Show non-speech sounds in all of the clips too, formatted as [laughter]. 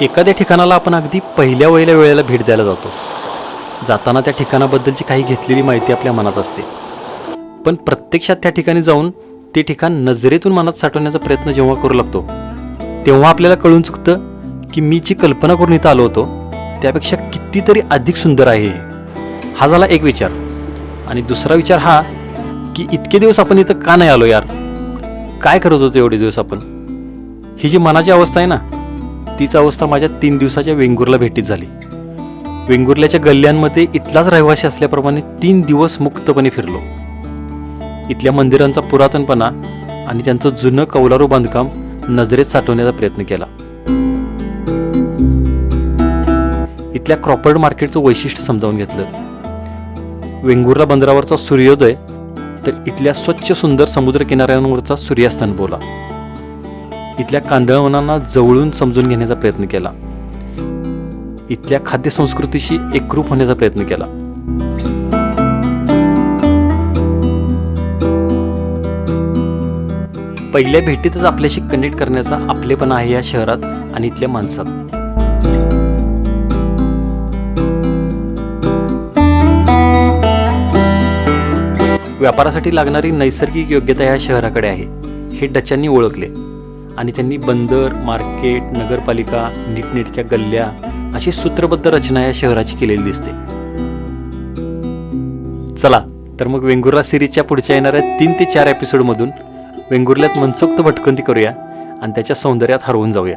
एखाद्या ठिकाणाला आपण अगदी पहिल्या वहिल्या वेळेला भेट द्यायला जातो. जाताना त्या ठिकाणाबद्दलची काही घेतलेली माहिती आपल्या मनात असते. पण प्रत्यक्षात त्या ठिकाणी जाऊन ते ठिकाण नजरेतून मनात साठवण्याचा प्रयत्न जेव्हा करू लागतो तेव्हा आपल्याला कळून चुकतं की मी जी कल्पना करून इथं आलो होतो त्यापेक्षा कितीतरी अधिक सुंदर आहे हा झाला एक विचार. आणि दुसरा विचार हा की इतके दिवस आपण इथं का नाही आलो यार? काय करत होतो एवढे दिवस आपण? ही जी मनाची अवस्था आहे ना तीच अवस्था माझ्या तीन दिवसाच्या वेंगुर्ला भेटीत झाली. वेंगुर्ल्याच्या गल्ल्यांमध्ये इथलाच रहिवासी असल्याप्रमाणे तीन दिवस मुक्तपणे फिरलो. इथल्या मंदिरांचा पुरातनपणा आणि त्यांचं जुनं कौलारू बांधकाम नजरेत साठवण्याचा प्रयत्न केला. इथल्या क्रॉपर्ड मार्केटचं वैशिष्ट्य समजावून घेतलं. वेंगुर्ला बंदरावरचा सूर्योदय तर इथल्या स्वच्छ सुंदर समुद्र किनाऱ्यांवरचा सूर्यास्तान बोला. इथल्या कांदळवनांना जवळून समजून घेण्याचा प्रयत्न केला. इथल्या खाद्यसंस्कृतीशी एकरूप होण्याचा प्रयत्न केला. पहिल्या भेटीतच आपल्याशी कनेक्ट करण्याचा आपलेपणा आहे या शहरात आणि इथल्या माणसात. व्यापारासाठी लागणारी नैसर्गिक योग्यता या शहराकडे आहे. हे डचांनी ओळखले. आणि त्यांनी बंदर मार्केट नगरपालिका नीटनेटक्या गल्ल्या अशी सूत्रबद्ध रचना या शहराची केलेली दिसते. चला तर मग वेंगुर्ला सिरीजच्या पुढच्या येणाऱ्या तीन ते चार एपिसोडमधून वेंगुर्ल्यात मनसोक्त भटकंती करूया आणि त्याच्या सौंदर्यात हरवून जाऊया.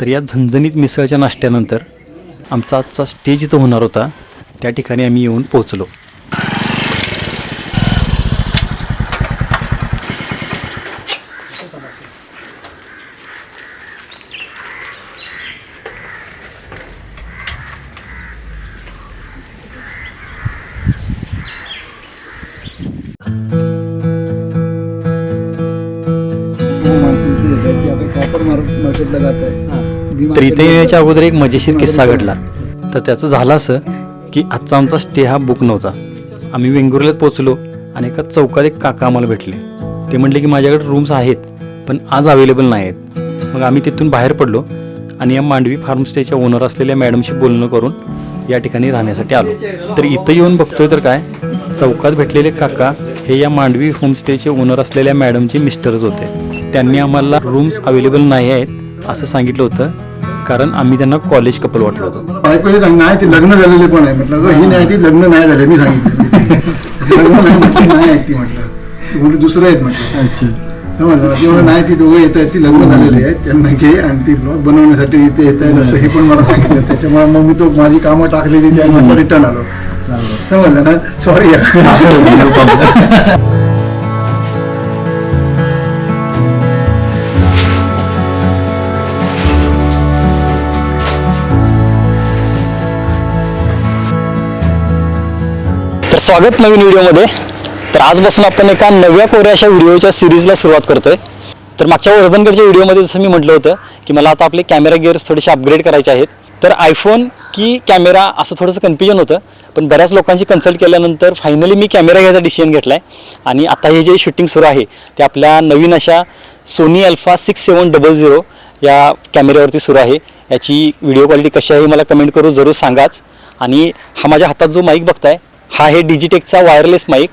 तर या झणझणीत मिसळच्या नाश्त्यानंतर आमचा आजचा स्टेज इथं होणार होता. त्या ठिकाणी आम्ही येऊन पोहोचलो. तर इथे येण्याच्या अगोदर एक मजेशीर किस्सा घडला. तर त्याचं झालं असं की आजचा आमचा स्टे हा बुक नव्हता. आम्ही वेंगुर्ल्यात पोचलो आणि एका चौकात एक काका आम्हाला भेटले. ते म्हटले की माझ्याकडे रूम्स आहेत पण आज अवेलेबल नाही आहेत मग आम्ही तिथून बाहेर पडलो आणि या मांडवी फार्म स्टेच्या ओनर असलेल्या मॅडमशी बोलणं करून या ठिकाणी राहण्यासाठी आलो. तर इथं येऊन बघतोय तर काय चौकात भेटलेले काका हे या मांडवी होमस्टेचे ओनर असलेल्या मॅडमचे मिस्टरच होते. त्यांनी आम्हाला रूम्स अवेलेबल नाही आहेत असं सांगितलं होतं. कारण आम्ही त्यांना कॉलेज कपल वाटलं होतं. बायको हे सांग नाही ते लग्न झालेले पण आहे. म्हटलं "अगं, ही नाही ती लग्न नाही झाले मी सांगितलं. [laughs] लग्न नाही म्हटलं नाही आहेत ती म्हटलं. ती म्हटलं दुसरं आहेत म्हटलं. अच्छा. तर ती म्हणलं नाही ती दोघं येत आहेत ती लग्न झालेली आहेत त्यांना घे आणि ती ब्लॉग बनवण्यासाठी इथे येत आहेत असं हे पण मला सांगितलं. त्याच्यामुळे मग मी तो माझी कामं टाकली ती त्यानंतर रिटर्न आलो. तर म्हणलं ना सॉरी [laughs] [laughs] तर स्वागत नवीन व्हिडिओमध्ये. तर आजपासून आपण एका नव्या कोऱ्या अशा व्हिडिओच्या सिरीजला सुरुवात करतोय. तर मागच्या वर्धनगडच्या व्हिडिओमध्ये जसं मी म्हटलं होतं की मला आता आपले कॅमेरा गिअर्स थोडेसे अपग्रेड करायचे आहेत. तर आयफोन की कॅमेरा असं थोडंसं कन्फ्युजन होतं पण बऱ्याच लोकांची कन्सल्ट केल्यानंतर फायनली मी कॅमेरा घ्यायचा डिसिजन घेतला आहे आणि आता हे जे शूटिंग सुरू आहे ते आपल्या नवीन अशा Sony Alpha six seven double zero या कॅमेऱ्यावरती सुरू आहे. याची व्हिडिओ क्वालिटी कशी आहे मला कमेंट करून जरूर सांगाच. आणि हा माझ्या हातात जो माईक बघताय हा आहे डिजिटेकचा वायरलेस माईक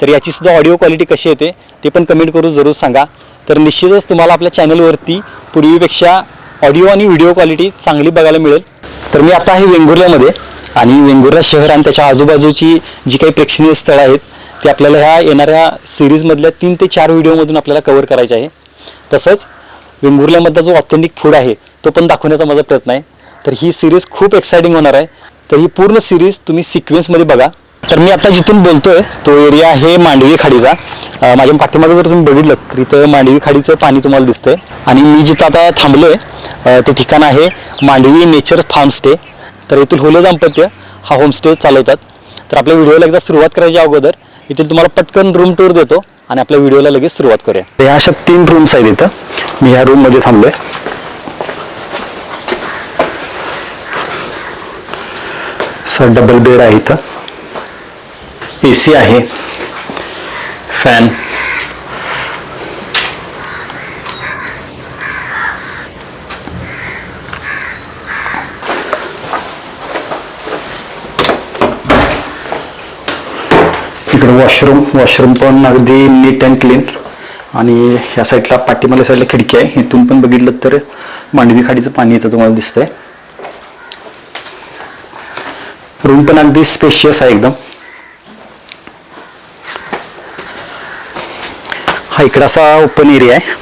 तर याचीसुद्धा ऑडिओ क्वालिटी कशी येते ते पण कमेंट करून जरूर सांगा. तर निश्चितच तुम्हाला आपल्या चॅनलवरती पूर्वीपेक्षा ऑडिओ आणि व्हिडिओ क्वालिटी चांगली बघायला मिळेल. तर मी आता आहे वेंगुर्ल्यामध्ये आणि वेंगुर्ला शहर आणि त्याच्या आजूबाजूची जी काही प्रेक्षणीय स्थळं आहेत ते आपल्याला ह्या येणाऱ्या सिरीजमधल्या तीन ते चार व्हिडिओमधून आपल्याला कव्हर करायचे आहे. तसंच वेंगुर्ल्यामधला जो ऑथेंटिक फूड आहे तो पण दाखवण्याचा माझा प्रयत्न आहे. तर ही सिरीज खूप एक्सायटिंग होणार आहे. तर ही पूर्ण सिरीज तुम्ही सिक्वेन्समध्ये बघा. तर मी आता जिथून बोलतोय तो एरिया आहे मांडवी खाडीचा. माझ्या पाठीमागे जर तुम्ही बघितलं तर इथं मांडवी खाडीचं पाणी तुम्हाला दिसतंय. आणि मी जिथं आता थांबलोय आहे ते ठिकाण आहे मांडवी नेचर फार्म स्टे. तर येथील होले दाम्पत्य हा होमस्टे चालवतात. तर आपल्या व्हिडिओला एकदा सुरुवात करायच्या अगोदर इथून तुम्हाला पटकन रूम टूर देतो आणि आपल्या व्हिडिओला लगेच सुरुवात करूया. तर ह्या अशा तीन रूम्स आहेत इथं. मी ह्या रूममध्ये थांबलोय. सर डबल बेड आहे इथं. ए सी आहे. फॅन. इकडे वॉशरूम वॉशरूम पण अगदी नीट अँड क्लीन आणि ह्या साईडला पाठीमाल्या साईडला खिडकी आहे. इथून पण बघितलं तर मांडवी खाडीचं पाणी येतं तुम्हाला दिसतंय. रूम पण अगदी स्पेशियस आहे एकदम. इकडं असा ओपन एरिया आहे.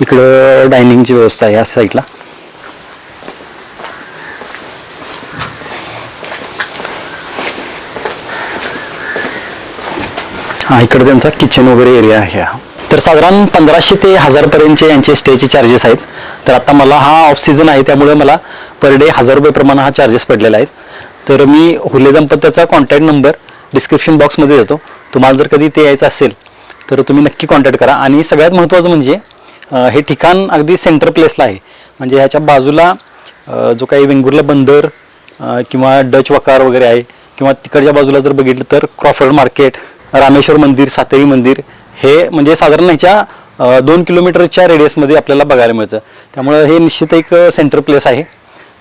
इकडं डायनिंगची व्यवस्था आहे या साईडला. हा इकडं त्यांचा किचन वगैरे एरिया आहे हा. तर साधारण पंधराशे ते हजारपर्यंतचे यांचे स्टेचे चार्जेस आहेत. तर आता मला हा ऑफ सीझन आहे त्यामुळे मला पर डे हजार रुपये प्रमाणे हा चार्जेस पडलेला आहेत. तर मी हुले दंपत्याचा कॉन्टॅक्ट नंबर डिस्क्रिप्शन बॉक्समध्ये देतो. तुम्हाला जर कधी ते यायचं असेल तर तुम्ही नक्की कॉन्टॅक्ट करा. आणि सगळ्यात महत्त्वाचं म्हणजे हे ठिकाण अगदी सेंटर प्लेसला आहे. म्हणजे ह्याच्या बाजूला जो काही वेंगुर्ला बंदर किंवा डच वकार वगैरे आहे किंवा तिकडच्या बाजूला जर बघितलं तर क्रॉफर्ड मार्केट रामेश्वर मंदिर सातेरी मंदिर हे म्हणजे साधारण ह्याच्या दोन किलोमीटरच्या रेडियसमध्ये आपल्याला बघायला मिळतं. त्यामुळं हे निश्चित एक सेंटर प्लेस आहे.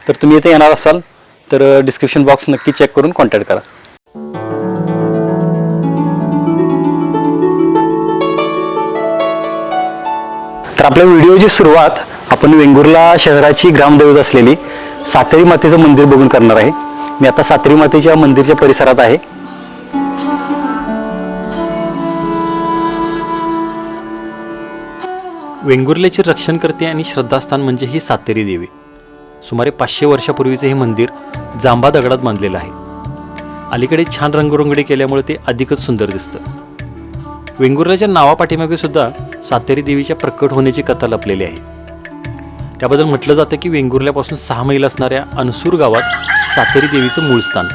तर तुम्ही इथे येणार असाल तर डिस्क्रिप्शन बॉक्स नक्की चेक करून कॉन्टॅक्ट करा. तर आपल्या व्हिडिओची सुरुवात आपण वेंगुर्ला शहराची ग्रामदैवत असलेली सातेरी मातेचं मंदिर बघून करणार आहे. मी आता सातेरी मातेच्या मंदिरच्या परिसरात आहे. वेंगुर्लेचे रक्षण करते आणि श्रद्धास्थान म्हणजे ही सातेरी देवी. सुमारे पाचशे वर्षापूर्वीचे हे मंदिर जांबा दगडात बांधलेलं आहे. अलीकडे छान रंगरंगडी केल्यामुळे ते अधिकच सुंदर दिसतं. वेंगुर्ल्याच्या नावापाठीमागे सुद्धा सातेरी देवीच्या प्रकट होण्याची कथा लपलेली आहे. त्याबद्दल म्हटलं जातं की वेंगुर्ल्यापासून सहा मैल असणाऱ्या अनसूर गावात सातेरी देवीचं मूळ स्थान.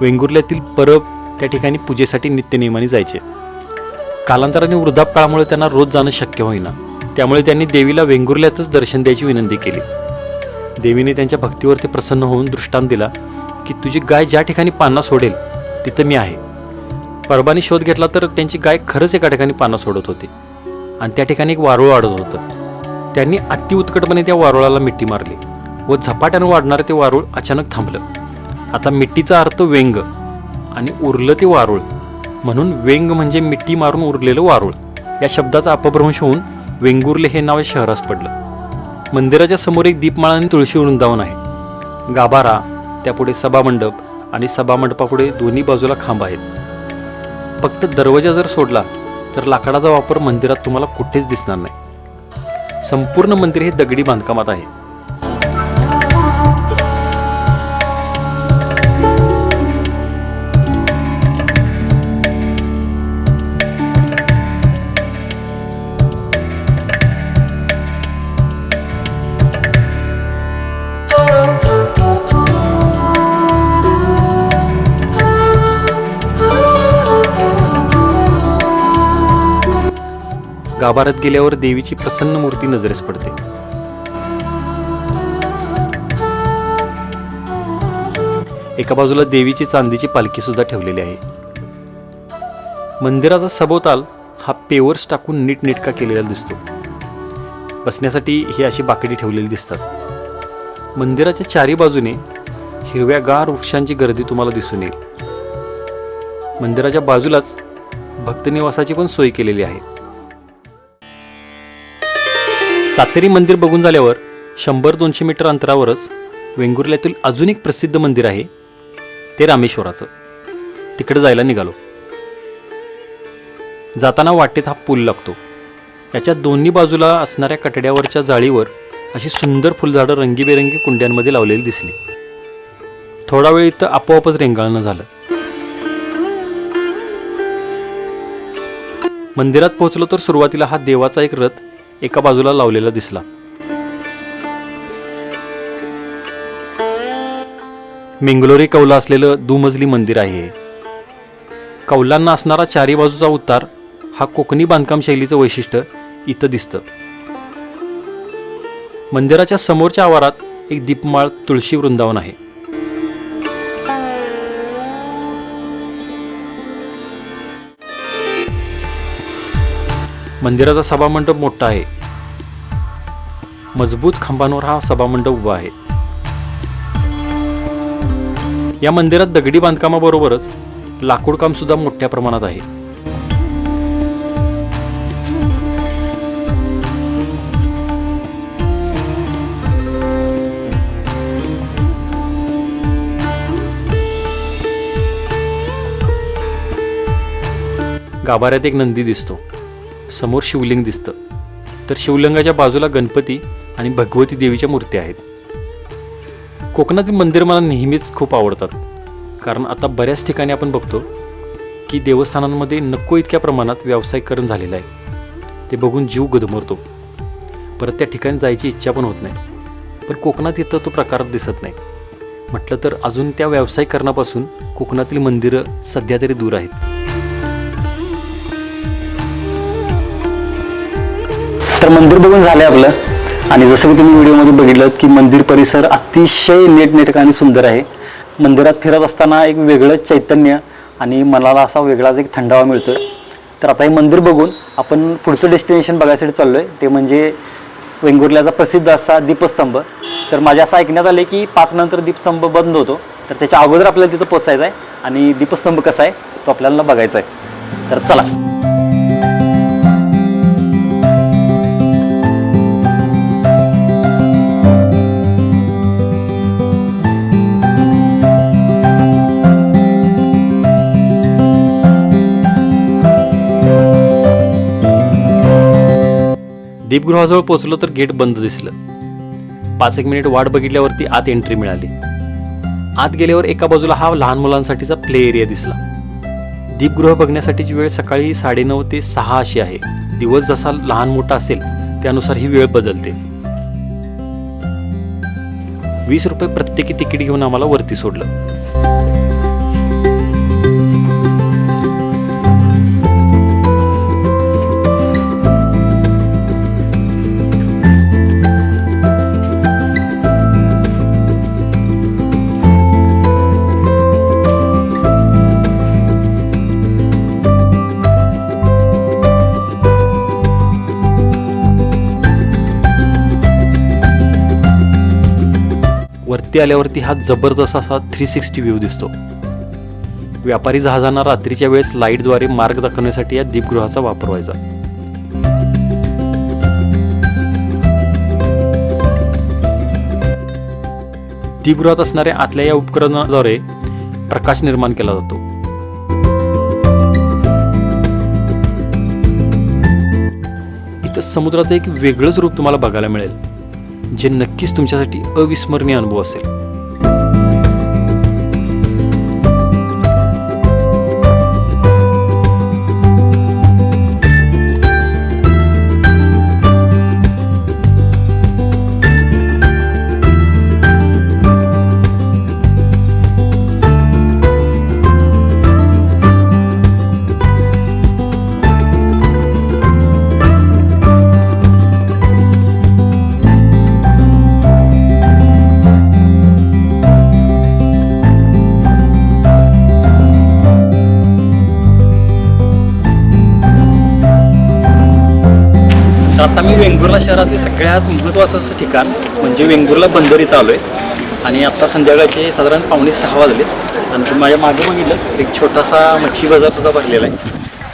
वेंगुर्ल्यातील परब त्या ठिकाणी पूजेसाठी नित्यनियमाने जायचे. कालांतराने वृद्धापकाळामुळे त्यांना रोज जाणं शक्य होईना. त्यामुळे त्यांनी देवीला वेंगुर्ल्यातच दर्शन द्यायची विनंती केली. देवीने त्यांच्या भक्तीवरती प्रसन्न होऊन दृष्टांत दिला की तुझी गाय ज्या ठिकाणी पाना सोडेल तिथं मी आहे. परबानी शोध घेतला तर त्यांची गाय खरंच एका ठिकाणी पानं सोडत होती. आणि त्या ठिकाणी एक वारुळ वाढत होतं. त्यांनी अति उत्कटपणे त्या वारुळाला मिट्टी मारली व झपाट्यानं वाढणारं ते वारुळ अचानक थांबलं. आता मिट्टीचा अर्थ वेंग आणि उरलं ते वारुळ. म्हणून वेंग म्हणजे मिट्टी मारून उरलेलं वारुळ. या शब्दाचा अपभ्रंश होऊन वेंगुर्ले हे नाव शहरास पडलं. मंदिराच्या समोर एक दीपमाळा आणि तुळशी वृंदावन आहे. गाभारा त्यापुढे सभामंडप आणि सभामंडपापुढे दोन्ही बाजूला खांब आहेत. फक्त दरवाजा जर सोडला तर लाकडाचा वापर मंदिरात तुम्हाला कुठेच दिसणार नाही. संपूर्ण मंदिर हे दगडी बांधकामात आहे. गाभाऱ्यात गेल्यावर देवीची प्रसन्न मूर्ती नजरेस पडते. एका बाजूला देवीची चांदीची पालखी सुद्धा ठेवलेली आहे. मंदिराचा सभोवताल हा पेवर्स टाकून नीटनेटका केलेला दिसतो. बसण्यासाठी ही अशी बाकडी ठेवलेली दिसतात. मंदिराच्या चारी बाजूने हिरव्यागार वृक्षांची गर्दी तुम्हाला दिसून येईल. मंदिराच्या बाजूलाच भक्तनिवासाची पण सोय केलेली आहे. सातेरी मंदिर बघून झाल्यावर शंभर दोनशे मीटर अंतरावरच वेंगुर्ल्यातील अजून एक प्रसिद्ध मंदिर आहे ते रामेश्वराचं. तिकडे जायला निघालो. जाताना वाटेत हा पूल लागतो. याच्या दोन्ही बाजूला असणाऱ्या कटड्यावरच्या जाळीवर अशी सुंदर फुलझाडं रंगीबेरंगी कुंड्यांमध्ये लावलेली दिसली. थोडा वेळ इथं आपोआपच रेंगाळणं झालं. मंदिरात पोहोचलो तर सुरुवातीला हा देवाचा एक रथ एका बाजूला लावलेला दिसला. मिंगलोरी कौला असलेलं दुमजली मंदिर आहे कौलांना असणारा चारी बाजूचा उतार हा कोकणी बांधकाम शैलीचं वैशिष्ट्य इथं दिसतं. मंदिराच्या समोरच्या आवारात एक दीपमाळ तुळशी वृंदावन आहे. मंदिराचा सभामंडप मोठा आहे. मजबूत खांबांवर हा सभामंडप उभा आहे. या मंदिरात दगडी बांधकामाबरोबरच लाकूड काम सुद्धा मोठ्या प्रमाणात आहे. गाभाऱ्यात एक नंदी दिसतो. समोर शिवलिंग दिसतं. तर शिवलिंगाच्या बाजूला गणपती आणि भगवती देवीच्या मूर्त्या आहेत. कोकणातील मंदिर मला नेहमीच खूप आवडतात. कारण आता बऱ्याच ठिकाणी आपण बघतो की देवस्थानांमध्ये नको इतक्या प्रमाणात व्यावसायिकरण झालेलं आहे. ते बघून जीव गदमरतो. परत त्या ठिकाणी जायची इच्छा पण होत नाही. पण कोकणात इथं तो प्रकार दिसत नाही. म्हटलं तर अजून त्या व्यावसायिकरणापासून कोकणातील मंदिरं सध्या तरी दूर आहेत. तर मंदिर बघून झालं आपलं. आणि जसं की तुम्ही व्हिडिओमध्ये बघितलं की मंदिर परिसर अतिशय नेटनेटक आणि सुंदर आहे. मंदिरात फिरत असताना एक वेगळं चैतन्य आणि मनाला असा वेगळाच एक थंडावा मिळतो तर आता हे मंदिर बघून आपण पुढचं डेस्टिनेशन बघायसाठी चाललो आहे ते म्हणजे वेंगुर्ल्याचा प्रसिद्ध असा दीपस्तंभ. तर माझ्या असं ऐकण्यात आले की पाच नंतर दीपस्तंभ बंद होतो. तर त्याच्या अगोदर आपल्याला तिथं पोचायचं आहे आणि दीपस्तंभ कसा आहे तो आपल्याला बघायचा आहे तर चला. दीपगृहाजवळ पोचलो तर गेट बंद दिसलं. पाच एक मिनिट वाट बघितल्यावरती आत एंट्री मिळाली. आत गेल्यावर एका बाजूला हा लहान मुलांसाठीचा प्ले एरिया दिसला. दीपगृह बघण्यासाठीची वेळ सकाळी साडेनऊ ते सहा अशी आहे. दिवस जसा लहान मोठा असेल त्यानुसार ही वेळ बदलते. वीस रुपये प्रत्येकी तिकीट घेऊन आम्हाला वरती सोडलं. वरती आल्यावरती हा जबरदस्त असा थ्री सिक्स्टी व्ह्यू दिसतो. व्यापारी जहाजांना रात्रीच्या वेळेस लाईटद्वारे मार्ग दाखवण्यासाठी या दीपगृहाचा वापर व्हायचा. दीपगृहात असणाऱ्या आतल्या या उपकरणाद्वारे प्रकाश निर्माण केला जातो. इथं समुद्राचं एक वेगळंच रूप तुम्हाला बघायला मिळेल. जे नक्कीच तुमच्यासाठी अविस्मरणीय अनुभव असेल. आता मी वेंगुर्ला शहरातील सगळ्यात महत्त्वाचं असं ठिकाण म्हणजे वेंगुर्ला बंदर इथं आलो आहे आणि आत्ता संध्याकाळचे साधारण पावणे सहा वाजले आणि तुम्ही माझ्या मागे बघितलं एक छोटासा मच्छी बाजारसुद्धा भरलेला आहे.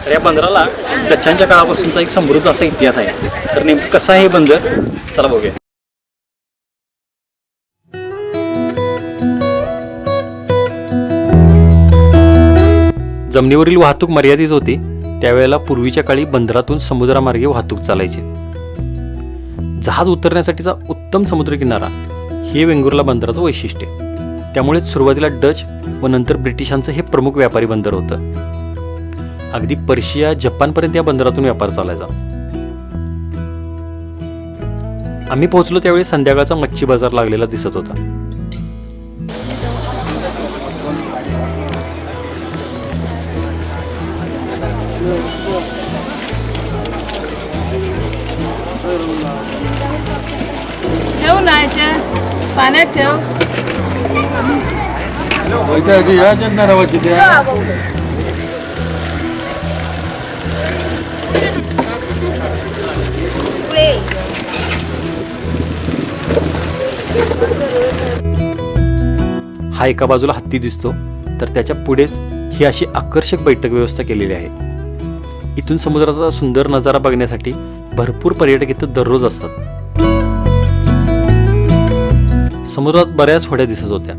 तर या बंदराला डच्चांच्या काळापासूनचा एक समृद्ध असा इतिहास आहे. तर नेमकं कसं आहे हे बंदर? चला बघूया. जमिनीवरील वाहतूक मर्यादित होती. त्यावेळेला पूर्वीच्या काळी बंदरातून समुद्रामार्गे वाहतूक चालायची. जहाज उतरण्यासाठीचा उत्तम समुद्रकिनारा हे वेंगुर्ला बंदराचं वैशिष्ट्य त्यामुळेच सुरुवातीला डच व नंतर ब्रिटिशांचं हे प्रमुख व्यापारी बंदर होतं. अगदी पर्शिया जपानपर्यंत या बंदरातून व्यापार चालायचा. आम्ही पोहोचलो त्यावेळी संध्याकाळचा मच्छी बाजार लागलेला दिसत होता. ठेव ना याच्यात पाण्यात ठेव. या चंदनारावाची द्या. हा एका बाजूला हत्ती दिसतो तर त्याच्या पुढेच ही अशी आकर्षक बैठक व्यवस्था केलेली आहे. इथून समुद्राचा सुंदर नजारा बघण्यासाठी भरपूर पर्यटक इथं दररोज असतात. समुद्रात बऱ्याच होड्या दिसत होत्या.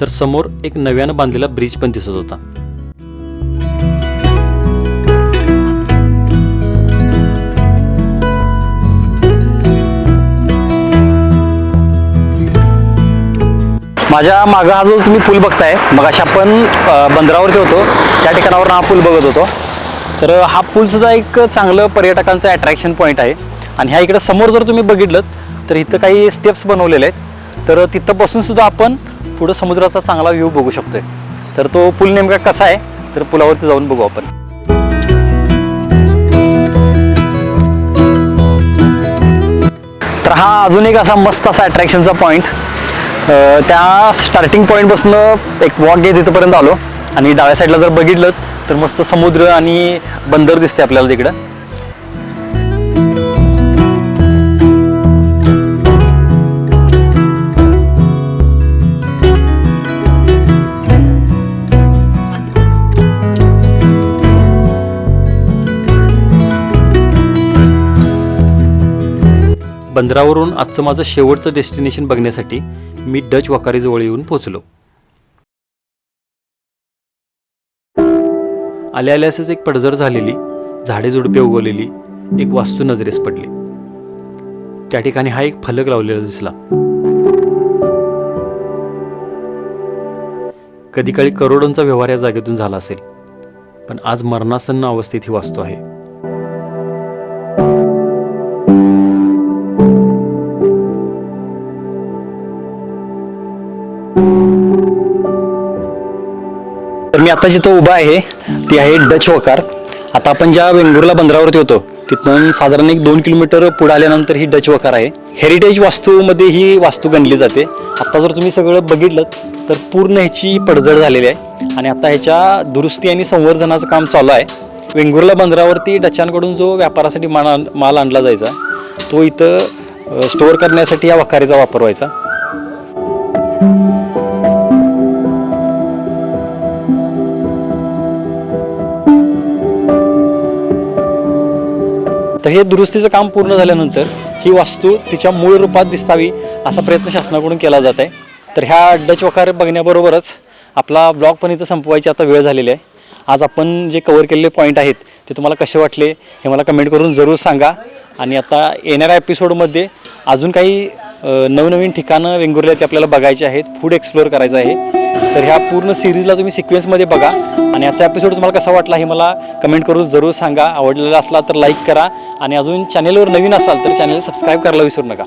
तर समोर एक नव्यानं बांधलेला ब्रिज पण दिसत होता. माझ्या मागं हा जो तुम्ही पूल बघताय मग अशा आपण बंदरावरती होतो त्या ठिकाणावर हा पूल बघत होतो. तर हा पूलसुद्धा एक चांगलं पर्यटकांचं अट्रॅक्शन पॉईंट आहे. आणि ह्या इकडं समोर जर तुम्ही बघितलं तर इथं काही स्टेप्स बनवलेले आहेत. तर तिथं बसून सुद्धा आपण पुढं समुद्राचा चांगला व्ह्यू बघू शकतोय. तर तो पूल नेमका कसा आहे? तर पुलावरती जाऊन बघू आपण. तर हा अजून एक असा मस्त असा अट्रॅक्शनचा पॉईंट त्या स्टार्टिंग पॉईंटपासून एक वॉक घेत तिथंपर्यंत आलो. आणि डाव्या साईडला जर बघितलं तर मस्त समुद्र आणि बंदर दिसते आपल्याला तिकडं. बंदरावरून आजचं माझं शेवटचं डेस्टिनेशन बघण्यासाठी मी डच वकारीजवळ येऊन पोचलो आल्या आल्या असंच एक पडझड झालेली झाडे झुडपे उगवलेली एक वास्तू नजरेस पडली. त्या ठिकाणी हा एक फलक लावलेला दिसला. कधी काळी करोडोंचा व्यवहार या जागेतून झाला असेल पण आज मरणासन्न अवस्थेत ही वास्तू आहे. मी आता जिथं उभा आहे ती आहे डच वकार. आता आपण ज्या वेंगुर्ला बंदरावरती होतो तिथून साधारण एक दोन किलोमीटर पुढे आल्यानंतर ही डच वकार आहे. हेरिटेज वास्तूमध्ये ही वास्तू गणली जाते. आत्ता जर तुम्ही सगळं बघितलं तर पूर्ण ह्याची पडझड झालेली आहे. आणि आता ह्याच्या दुरुस्ती आणि संवर्धनाचं काम चालू आहे. वेंगुर्ला बंदरावरती डचांकडून जो व्यापारासाठी माल आण- माल आणला जायचा तो इथं स्टोअर करण्यासाठी या वखारीचा वापर व्हायचा. तर हे दुरुस्तीचं काम पूर्ण झाल्यानंतर ही वास्तू तिच्या मूळ रूपात दिसावी असा प्रयत्न शासनाकडून केला जात आहे. तर ह्या डच वखार बघण्याबरोबरच आपला ब्लॉग पण इथं संपवायची आता वेळ झालेली आहे. आज आपण जे कवर केलेले पॉईंट आहेत ते तुम्हाला कसे वाटले हे मला कमेंट करून जरूर सांगा. आणि आता येणाऱ्या एपिसोडमध्ये अजून काही नवनवीन ठिकाणं वेंगुर्ल्याची आपल्याला बघायची आहेत फूड एक्सप्लोअर करायचं आहे. तर ह्या पूर्ण सिरीजला तुम्ही सिक्वेन्समध्ये बघा आणि याचा एपिसोड तुम्हाला कसा वाटला हे मला कमेंट करून जरूर सांगा. आवडलेला असला तर लाईक करा आणि अजून चॅनेलवर नवीन असाल तर चॅनेल सबस्क्राईब करायला विसरू नका.